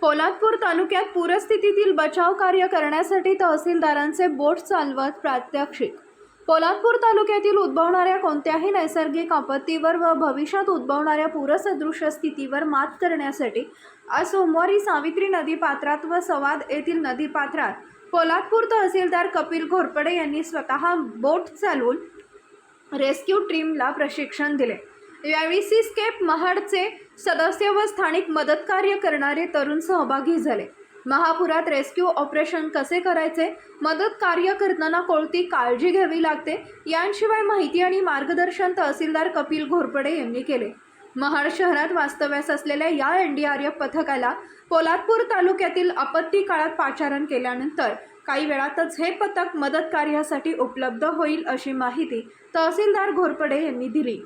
पोलादपूर तालुक्यात पूरस्थितीतील बचाव कार्य करण्यासाठी तहसीलदारांचे बोट चालवत प्रात्यक्षिक. पोलादपूर तालुक्यातील उद्भवणाऱ्या कोणत्याही नैसर्गिक आपत्तीवर व भविष्यात उद्भवणाऱ्या पूरसदृश स्थितीवर मात करण्यासाठी आज सोमवारी सावित्री नदीपात्रात व सवाद येथील नदीपात्रात पोलादपूर तहसीलदार कपिल घोरपडे यांनी स्वतः बोट चालवून रेस्क्यू टीमला प्रशिक्षण दिले. यावेळी सीस्केप महाडचे सदस्य व स्थानिक मदतकार्य करणारे तरुण सहभागी झाले. महापुरात रेस्क्यू ऑपरेशन कसे करायचे? मदत कार्य करताना कोणती काळजी घ्यावी लागते? यांशिवाय माहिती आणि मार्गदर्शन तहसीलदार कपिल घोरपडे यांनी केले. महाड शहरात वास्तव्यास असलेल्या या एन डी आर एफ पथकाला पोलादपूर तालुक्यातील आपत्ती काळात पाचारण केल्यानंतर काही वेळातच हे पथक मदत कार्यासाठी उपलब्ध होईल अशी माहिती तहसीलदार घोरपडे यांनी दिली.